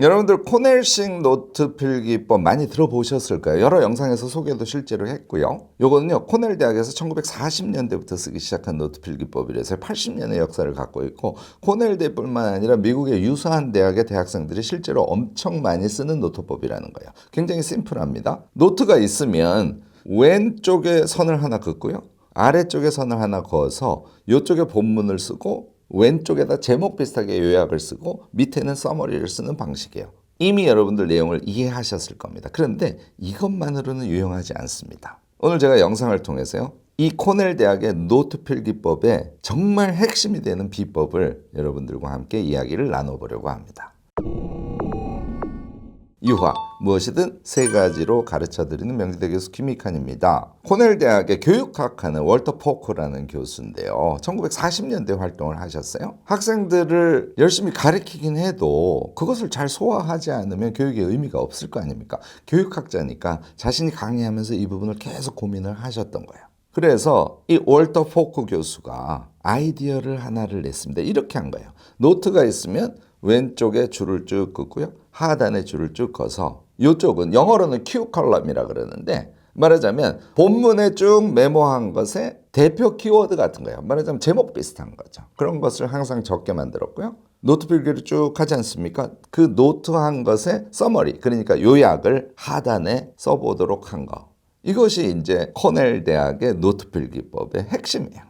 여러분들 코넬식 노트 필기법 많이 들어보셨을 거예요. 여러 영상에서 소개도 실제로 했고요. 요거는요, 코넬 대학에서 1940년대부터 쓰기 시작한 노트 필기법이라서 80년의 역사를 갖고 있고, 코넬 대뿐만 아니라 미국의 유사한 대학의 대학생들이 실제로 엄청 많이 쓰는 노트법이라는 거예요. 굉장히 심플합니다. 노트가 있으면 왼쪽에 선을 하나 긋고요. 아래쪽에 선을 하나 그어서 이쪽에 본문을 쓰고 왼쪽에다 제목 비슷하게 요약을 쓰고 밑에는 서머리를 쓰는 방식이에요. 이미 여러분들 내용을 이해하셨을 겁니다. 그런데 이것만으로는 유용하지 않습니다. 오늘 제가 영상을 통해서요. 이 코넬 대학의 노트 필기법의 정말 핵심이 되는 비법을 여러분들과 함께 이야기를 나눠보려고 합니다. 유화 무엇이든 세 가지로 가르쳐 드리는 명지대 교수 김익환입니다. 코넬 대학의 교육학하는 월터 포크라는 교수인데요. 1940년대 활동을 하셨어요. 학생들을 열심히 가르치긴 해도 그것을 잘 소화하지 않으면 교육의 의미가 없을 거 아닙니까? 교육학자니까 자신이 강의하면서 이 부분을 계속 고민을 하셨던 거예요. 그래서 이 월터 포크 교수가 아이디어를 하나를 냈습니다. 이렇게 한 거예요. 노트가 있으면 왼쪽에 줄을 쭉 긋고요. 하단에 줄을 쭉 꺼서 이쪽은 영어로는 Q 컬럼이라 그러는데 말하자면 본문에 쭉 메모한 것의 대표 키워드 같은 거예요. 말하자면 제목 비슷한 거죠. 그런 것을 항상 적게 만들었고요. 노트 필기를 쭉 하지 않습니까? 그 노트한 것의 서머리, 그러니까 요약을 하단에 써보도록 한 거. 이것이 이제 코넬 대학의 노트 필기법의 핵심이에요.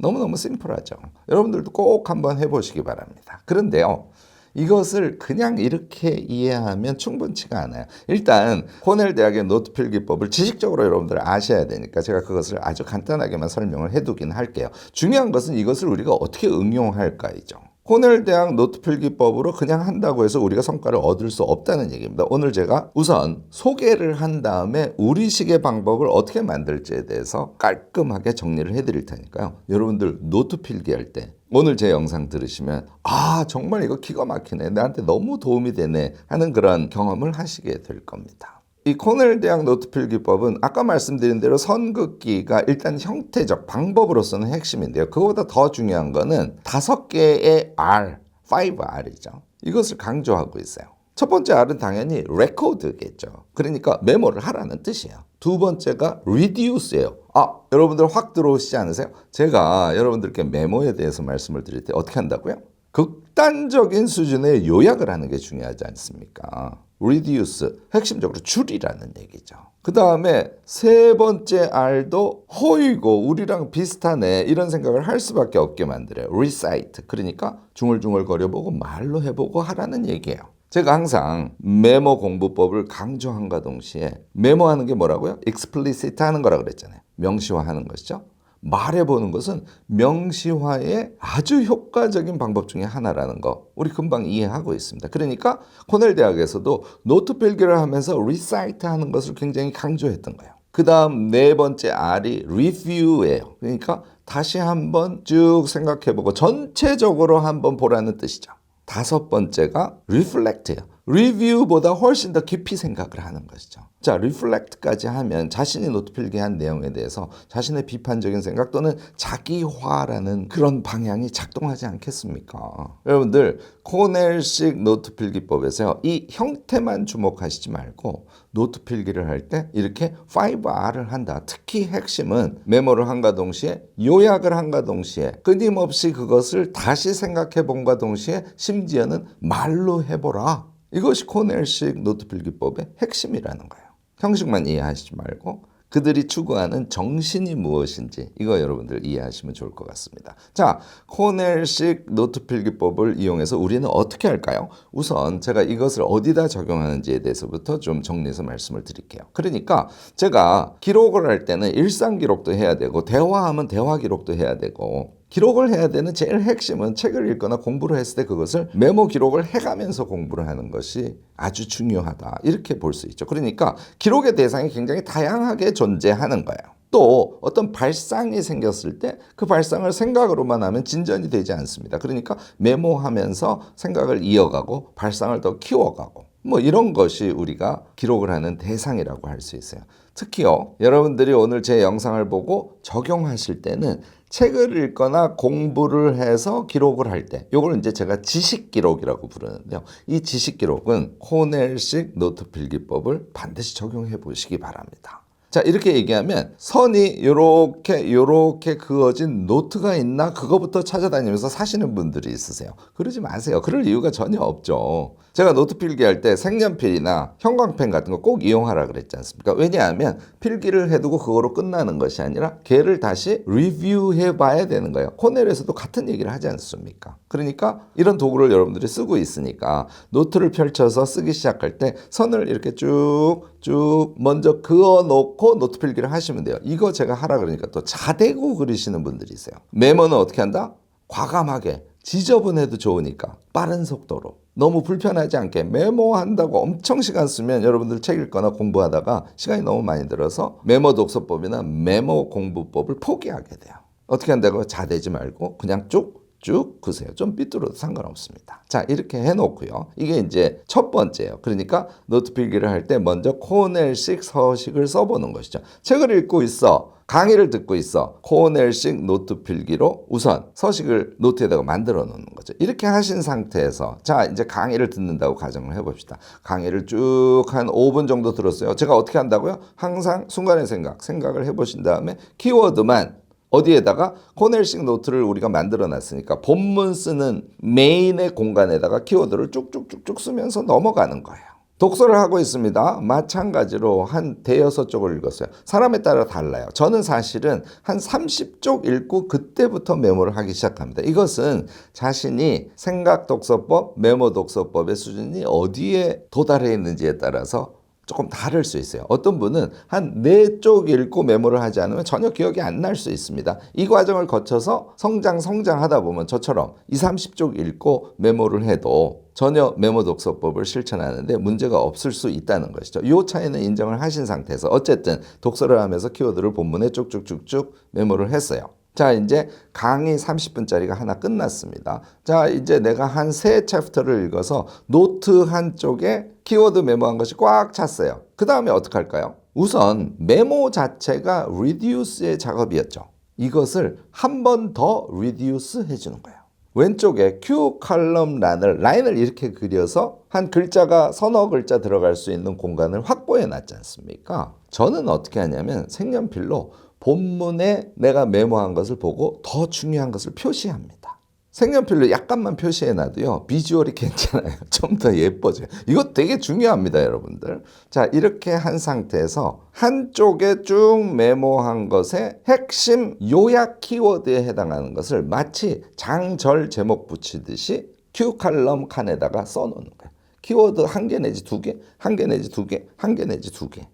너무너무 심플하죠. 여러분들도 꼭 한번 해보시기 바랍니다. 그런데요. 이것을 그냥 이렇게 이해하면 충분치가 않아요. 일단 코넬 대학의 노트 필 기법을 지식적으로 여러분들 아셔야 되니까 제가 그것을 아주 간단하게만 설명을 해두긴 할게요. 중요한 것은 이것을 우리가 어떻게 응용할까이죠. 코넬 대학 노트 필기법으로 그냥 한다고 해서 우리가 성과를 얻을 수 없다는 얘기입니다. 오늘 제가 우선 소개를 한 다음에 우리식의 방법을 어떻게 만들지에 대해서 깔끔하게 정리를 해드릴 테니까요. 여러분들 노트 필기할 때 오늘 제 영상 들으시면 아 정말 이거 기가 막히네 나한테 너무 도움이 되네 하는 그런 경험을 하시게 될 겁니다. 이 코넬 대학 노트 필 기법은 아까 말씀드린 대로 선긋기가 일단 형태적 방법으로서는 핵심인데요. 그거보다 더 중요한 거는 다섯 개의 R, 5R이죠. 이것을 강조하고 있어요. 첫 번째 R은 당연히 record겠죠. 그러니까 메모를 하라는 뜻이에요. 두 번째가 reduce예요. 아, 여러분들 확 들어오시지 않으세요? 제가 여러분들께 메모에 대해서 말씀을 드릴 때 어떻게 한다고요? 극단적인 수준의 요약을 하는 게 중요하지 않습니까? reduce, 핵심적으로 줄이라는 얘기죠. 그 다음에 세 번째 R도 허이고 우리랑 비슷하네 이런 생각을 할 수밖에 없게 만들어요. recite, 그러니까 중얼중얼 거려보고 말로 해보고 하라는 얘기예요. 제가 항상 메모 공부법을 강조함과 동시에 메모하는 게 뭐라고요? explicit 하는 거라 그랬잖아요. 명시화하는 것이죠. 말해보는 것은 명시화의 아주 효과적인 방법 중에 하나라는 거 우리 금방 이해하고 있습니다. 그러니까 코넬 대학에서도 노트 필기를 하면서 recite 하는 것을 굉장히 강조했던 거예요. 그 다음 네 번째 R이 review예요. 그러니까 다시 한번 쭉 생각해보고 전체적으로 한번 보라는 뜻이죠. 다섯 번째가 reflect예요. 리뷰보다 훨씬 더 깊이 생각을 하는 것이죠. 자, reflect까지 하면 자신이 노트 필기 한 내용에 대해서 자신의 비판적인 생각 또는 자기화라는 그런 방향이 작동하지 않겠습니까? 여러분들 코넬식 노트 필기법에서 이 형태만 주목하시지 말고 노트 필기를 할 때 이렇게 5R을 한다. 특히 핵심은 메모를 한과 동시에 요약을 한과 동시에 끊임없이 그것을 다시 생각해 본과 동시에 심지어는 말로 해보라. 이것이 코넬식 노트 필기법의 핵심이라는 거예요. 형식만 이해하시지 말고 그들이 추구하는 정신이 무엇인지 이거 여러분들 이해하시면 좋을 것 같습니다. 자, 코넬식 노트 필기법을 이용해서 우리는 어떻게 할까요? 우선 제가 이것을 어디다 적용하는지에 대해서부터 좀 정리해서 말씀을 드릴게요. 그러니까 제가 기록을 할 때는 일상 기록도 해야 되고 대화하면 대화 기록도 해야 되고 기록을 해야 되는 제일 핵심은 책을 읽거나 공부를 했을 때 그것을 메모 기록을 해가면서 공부를 하는 것이 아주 중요하다. 이렇게 볼 수 있죠. 그러니까 기록의 대상이 굉장히 다양하게 존재하는 거예요. 또 어떤 발상이 생겼을 때 그 발상을 생각으로만 하면 진전이 되지 않습니다. 그러니까 메모하면서 생각을 이어가고 발상을 더 키워가고 뭐 이런 것이 우리가 기록을 하는 대상이라고 할 수 있어요. 특히요, 여러분들이 오늘 제 영상을 보고 적용하실 때는 책을 읽거나 공부를 해서 기록을 할 때, 요걸 이제 제가 지식 기록이라고 부르는데요. 이 지식 기록은 코넬식 노트 필기법을 반드시 적용해 보시기 바랍니다. 자, 이렇게 얘기하면 선이 요렇게 요렇게 그어진 노트가 있나 그거부터 찾아다니면서 사시는 분들이 있으세요. 그러지 마세요. 그럴 이유가 전혀 없죠. 제가 노트 필기할 때 색연필이나 형광펜 같은 거 꼭 이용하라 그랬지 않습니까? 왜냐하면 필기를 해두고 그거로 끝나는 것이 아니라 걔를 다시 리뷰해 봐야 되는 거예요. 코넬에서도 같은 얘기를 하지 않습니까? 그러니까 이런 도구를 여러분들이 쓰고 있으니까 노트를 펼쳐서 쓰기 시작할 때 선을 이렇게 쭉 쭉 먼저 그어 놓고 노트 필기를 하시면 돼요. 이거 제가 하라 그러니까 또 자대고 그리시는 분들이 있어요. 메모는 어떻게 한다? 과감하게 지저분해도 좋으니까 빠른 속도로 너무 불편하지 않게 메모한다고 엄청 시간 쓰면 여러분들 책 읽거나 공부하다가 시간이 너무 많이 들어서 메모 독서법이나 메모 공부법을 포기하게 돼요. 어떻게 한다고 자대지 말고 그냥 쭉 쭉 그세요. 좀 삐뚤어도 상관없습니다. 자, 이렇게 해놓고요. 이게 이제 첫 번째예요. 그러니까 노트 필기를 할 때 먼저 코넬식 서식을 써보는 것이죠. 책을 읽고 있어. 강의를 듣고 있어. 코넬식 노트 필기로 우선 서식을 노트에다가 만들어 놓는 거죠. 이렇게 하신 상태에서 자, 이제 강의를 듣는다고 가정을 해봅시다. 강의를 쭉 한 5분 정도 들었어요. 제가 어떻게 한다고요? 항상 순간의 생각, 생각을 해보신 다음에 키워드만 어디에다가 코넬식 노트를 우리가 만들어 놨으니까 본문 쓰는 메인의 공간에다가 키워드를 쭉쭉쭉쭉 쓰면서 넘어가는 거예요. 독서를 하고 있습니다. 마찬가지로 한 대여섯 쪽을 읽었어요. 사람에 따라 달라요. 저는 사실은 한 30쪽 읽고 그때부터 메모를 하기 시작합니다. 이것은 자신이 생각 독서법, 메모 독서법의 수준이 어디에 도달해 있는지에 따라서 조금 다를 수 있어요. 어떤 분은 한 네 쪽 읽고 메모를 하지 않으면 전혀 기억이 안 날 수 있습니다. 이 과정을 거쳐서 성장, 성장하다 보면 저처럼 2, 30쪽 읽고 메모를 해도 전혀 메모 독서법을 실천하는데 문제가 없을 수 있다는 것이죠. 이 차이는 인정을 하신 상태에서 어쨌든 독서를 하면서 키워드를 본문에 쭉쭉쭉쭉 메모를 했어요. 자, 이제 강의 30분짜리가 하나 끝났습니다. 자, 이제 내가 한 세 챕터를 읽어서 노트 한쪽에 키워드 메모한 것이 꽉 찼어요. 그 다음에 어떻게 할까요? 우선 메모 자체가 reduce의 작업이었죠. 이것을 한 번 더 reduce 해주는 거예요. 왼쪽에 Q 칼럼 란을 라인을 이렇게 그려서 한 글자가 서너 글자 들어갈 수 있는 공간을 확보해 놨지 않습니까? 저는 어떻게 하냐면 색연필로 본문에 내가 메모한 것을 보고 더 중요한 것을 표시합니다. 색연필로 약간만 표시해 놔도요, 비주얼이 괜찮아요. 좀 더 예뻐져요. 이거 되게 중요합니다, 여러분들. 자, 이렇게 한 상태에서 한쪽에 쭉 메모한 것의 핵심 요약 키워드에 해당하는 것을 마치 장절 제목 붙이듯이 Q 칼럼 칸에다가 써놓는 거예요. 키워드 한 개 내지 두 개, 한 개 내지 두 개, 한 개 내지 두 개.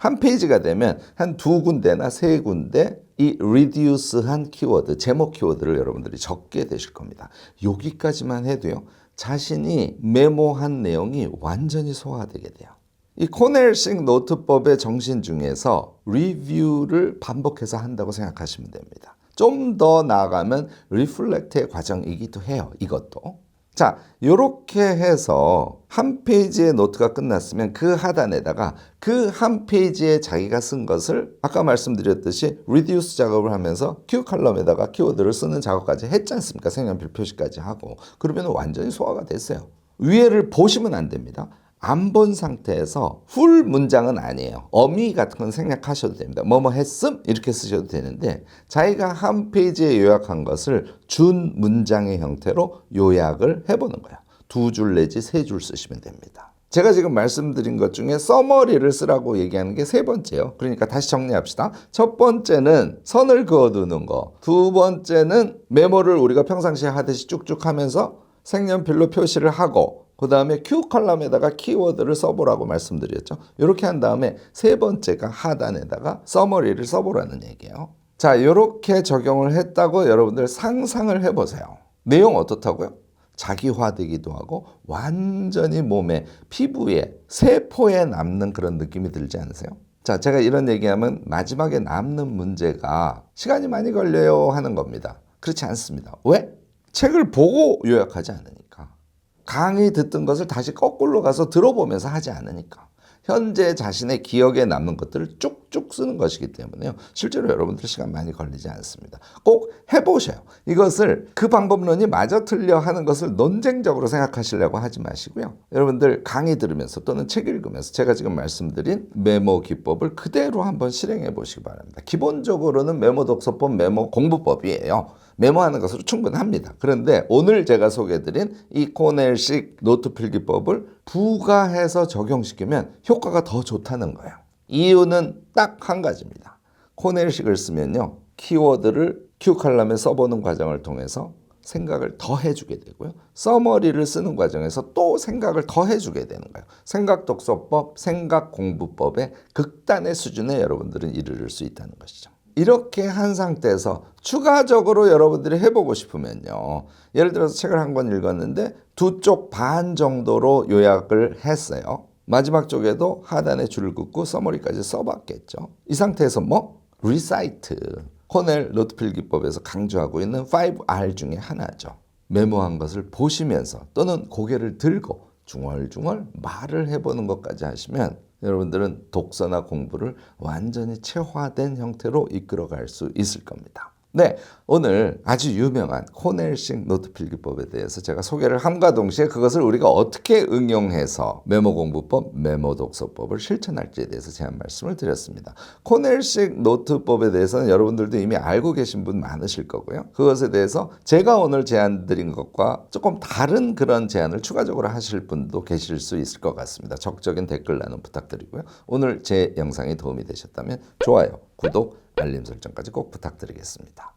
한 페이지가 되면 한 두 군데나 세 군데 이 reduce한 키워드, 제목 키워드를 여러분들이 적게 되실 겁니다. 여기까지만 해도요. 자신이 메모한 내용이 완전히 소화되게 돼요. 이 코넬식 노트법의 정신 중에서 리뷰를 반복해서 한다고 생각하시면 됩니다. 좀 더 나아가면 리플렉트의 과정이기도 해요. 이것도. 자, 이렇게 해서 한 페이지의 노트가 끝났으면 그 하단에다가 그 한 페이지에 자기가 쓴 것을 아까 말씀드렸듯이 reduce 작업을 하면서 Q 칼럼에다가 키워드를 쓰는 작업까지 했지 않습니까? 색연필 표시까지 하고 그러면 완전히 소화가 됐어요. 위에를 보시면 안 됩니다. 안 본 상태에서 풀 문장은 아니에요. 어미 같은 건 생략하셔도 됩니다. 뭐뭐 했음 이렇게 쓰셔도 되는데 자기가 한 페이지에 요약한 것을 준 문장의 형태로 요약을 해보는 거예요. 두 줄 내지 세 줄 쓰시면 됩니다. 제가 지금 말씀드린 것 중에 써머리를 쓰라고 얘기하는 게 세 번째요. 그러니까 다시 정리합시다. 첫 번째는 선을 그어두는 거. 두 번째는 메모를 우리가 평상시에 하듯이 쭉쭉 하면서 색연필로 표시를 하고 그 다음에 Q 컬럼에다가 키워드를 써보라고 말씀드렸죠. 이렇게 한 다음에 세 번째가 하단에다가 서머리를 써보라는 얘기예요. 자, 이렇게 적용을 했다고 여러분들 상상을 해보세요. 내용 어떻다고요? 자기화되기도 하고 완전히 몸에 피부에 세포에 남는 그런 느낌이 들지 않으세요? 자, 제가 이런 얘기하면 마지막에 남는 문제가 시간이 많이 걸려요 하는 겁니다. 그렇지 않습니다. 왜? 책을 보고 요약하지 않으니까. 강의 듣던 것을 다시 거꾸로 가서 들어보면서 하지 않으니까. 현재 자신의 기억에 남는 것들을 쭉쭉 쓰는 것이기 때문에요. 실제로 여러분들 시간 많이 걸리지 않습니다. 꼭 해보셔요. 이것을 그 방법론이 맞아 틀려 하는 것을 논쟁적으로 생각하시려고 하지 마시고요. 여러분들 강의 들으면서 또는 책 읽으면서 제가 지금 말씀드린 메모 기법을 그대로 한번 실행해 보시기 바랍니다. 기본적으로는 메모 독서법, 메모 공부법이에요. 메모하는 것으로 충분합니다. 그런데 오늘 제가 소개해드린 이 코넬식 노트 필기법을 부가해서 적용시키면 효과가 더 좋다는 거예요. 이유는 딱 한 가지입니다. 코넬식을 쓰면요. 키워드를 Q 칼럼에 써보는 과정을 통해서 생각을 더 해주게 되고요. 써머리를 쓰는 과정에서 또 생각을 더 해주게 되는 거예요. 생각 독서법, 생각 공부법의 극단의 수준에 여러분들은 이르를 수 있다는 것이죠. 이렇게 한 상태에서 추가적으로 여러분들이 해보고 싶으면요. 예를 들어서 책을 한 권 읽었는데 두 쪽 반 정도로 요약을 했어요. 마지막 쪽에도 하단에 줄을 긋고 서머리까지 써봤겠죠. 이 상태에서 뭐? 리사이트. 코넬 노트 필 기법에서 강조하고 있는 5R 중에 하나죠. 메모한 것을 보시면서 또는 고개를 들고 중얼중얼 말을 해보는 것까지 하시면 여러분들은 독서나 공부를 완전히 체화된 형태로 이끌어갈 수 있을 겁니다. 네, 오늘 아주 유명한 코넬식 노트 필기법에 대해서 제가 소개를 함과 동시에 그것을 우리가 어떻게 응용해서 메모 공부법, 메모 독서법을 실천할지에 대해서 제안 말씀을 드렸습니다. 코넬식 노트법에 대해서는 여러분들도 이미 알고 계신 분 많으실 거고요. 그것에 대해서 제가 오늘 제안 드린 것과 조금 다른 그런 제안을 추가적으로 하실 분도 계실 수 있을 것 같습니다. 적극적인 댓글 나눔 부탁드리고요. 오늘 제 영상이 도움이 되셨다면 좋아요, 구독, 알림 설정까지 꼭 부탁드리겠습니다.